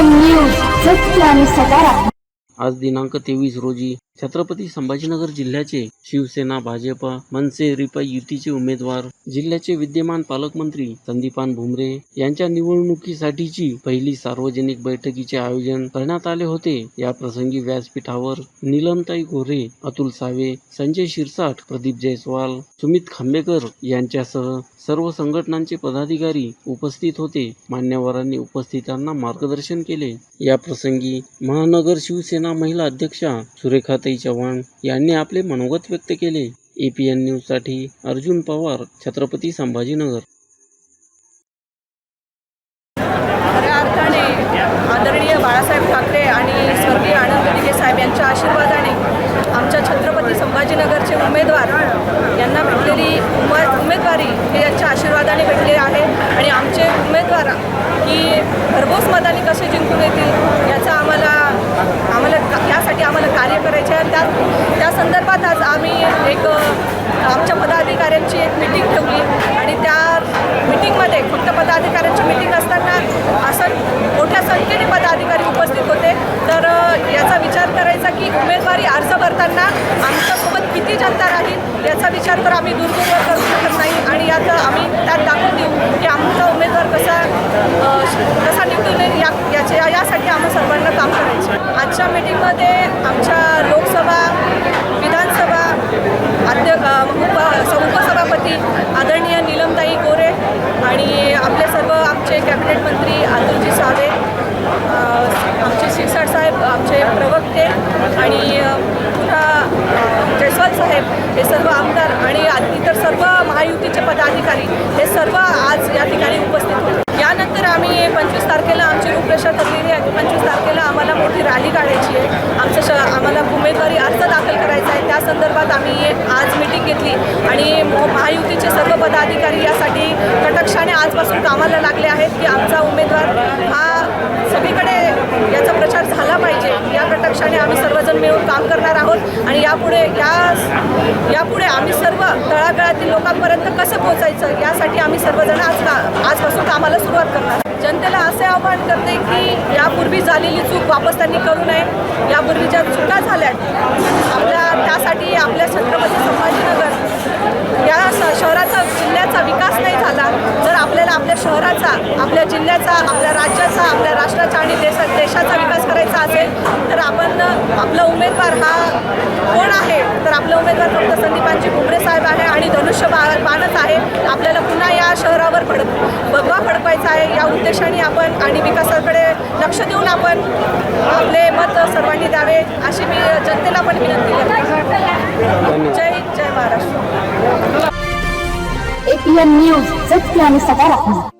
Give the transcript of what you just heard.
News सत्य आणि आज दिनांक तेवीस रोजी छत्रपती संभाजीनगर जिल्ह्याचे शिवसेना भाजप मनसे रिपा युतीचे उमेदवार जिल्ह्याचे विद्यमान पालकमंत्री संदीपान भुमरे यांच्या निवडणुकीसाठीची पहिली सार्वजनिक बैठकीचे आयोजन करण्यात आले होते. या प्रसंगी व्यासपीठावर नीलमताई गोरे अतुल सावे संजय शिरसाट प्रदीप जयस्वाल सुमित खांबेकर यांच्यासह सर्व संघटनांचे पदाधिकारी उपस्थित होते. मान्यवरांनी उपस्थितांना मार्गदर्शन केले. या प्रसंगी महानगर शिवसेना महिला अध्यक्षा सुरेखाताई चव्हाण यांनी आपले मनोगत व्यक्त केले. APN news Arjun Pawar Chhatrapati Sambhajinagar. खऱ्या अर्थाने आदरणीय बाळासाहेब ठाकरे आणि स्वर्गीय आनंद दिघे साहेब यांच्या आशीर्वादाने आमच्या छत्रपती संभाजीनगरचे उमेदवार यांना भेटलेली उमे उमेदवारी हे यांच्या आशीर्वादाने भेटले आहे. आणि आमचे उमेदवार की भरघोस मताने कसे जिंकून येतील याचा आम्हाला आम्हाला का- यासाठी आम्हाला कार्य करायचे आहे त्या त्या संदर्भात आज आम्ही एक अ, आमच्या पदाधिकाऱ्यांची एक मिटिंग ठेवली आणि त्या मिटिंगमध्ये फक्त पदाधिकाऱ्यांची मिटिंग असताना असं मोठ्या संख्येने पदाधिकारी उपस्थित होते. तर याचा विचार करायचा की उमेदवारी अर्ज भरताना आमच्यासोबत किती जनता राहील याचा विचार तर आम्ही दुर्गुण करू शकत नाही आणि यात आम्ही त्यात दाखवून देऊ की आमचा उमेदवार कसा अ, कसा निवडून येईल या याच्या यासाठी आम्हा सर्वांना काम करायचे आजच्या मिटिंगमध्ये आमच्या लोकसभा विधानसभा अध्यक्ष उप स- उपसभापती आदरणीय नीलमताई गोरे आणि आपले सर्व आमचे कॅबिनेट मंत्री अतुलजी सावे अ, आमचे शिरसाट साहेब आमचे प्रवक्ते आणि पुन्हा जयस्वाल साहेब हे सर्व आमदार आणि इतर सर्व महायुतीचे पदाधिकारी हे सर्व आज या ठिकाणी उपस्थित होते. यानंतर आम्ही पंचवीस तारखेला आमची रूपरेषा ठरलेली आहे. पंचवीस तारखेला आम्हाला मोठी रॅली काढायची आहे. आमचं श आम्हाला उमेदवारी अर्ज दाखल करायचा आहे. त्या संदर्भात आम्ही आज मिटिंग घेतली आणि म- महायुतीचे सर्व पदाधिकारी यासाठी कटक्षाने आजपासून कामाला लागले आहेत की आम उमेदवार हा सगळीकडे याचा प्रचार झाला पाहिजे या कटाक्षाने मिळून काम करणार आहोत आणि यापुढे या यापुढे आम्ही सर्व तळागाळातील लोकांपर्यंत कसं पोहोचायचं यासाठी आम्ही सर्वजण आज का आजपासून कामाला सुरुवात करणार. जनतेला असे आवाहन करते की यापूर्वी झालेली चूक वापस त्यांनी करू नये. यापूर्वी ज्या चुका झाल्या आपल्या त्यासाठी आपल्या छत्रपती संभाजीनगर या स- शहराचा जिल्ह्याचा विकास नाही झाला जर आपल्याला आपल्या शहराचा आपल्या जिल्ह्याचा आपल्या राज्याचा आपल्या राष्ट्राचा आणि देशाचा विकास करायचा असेल तर आपण आपला उमेदवार हा कोण आहे? तर आपला उमेदवार फक्त संदीपांची भुमरे साहेब आहे आणि धनुष्य बा बाणच आहे. आपल्याला पुन्हा या शहरावर फड भगवा फडकवायचा आहे. या उद्देशाने आपण आणि विकासाकडे लक्ष देऊन आपण आपले मत सर्वांनी द्यावे अशी मी जनतेला पण विनंती करते. जय जय महाराष्ट्र. एपीएन न्यूज सत्य आणि सकारात्मक.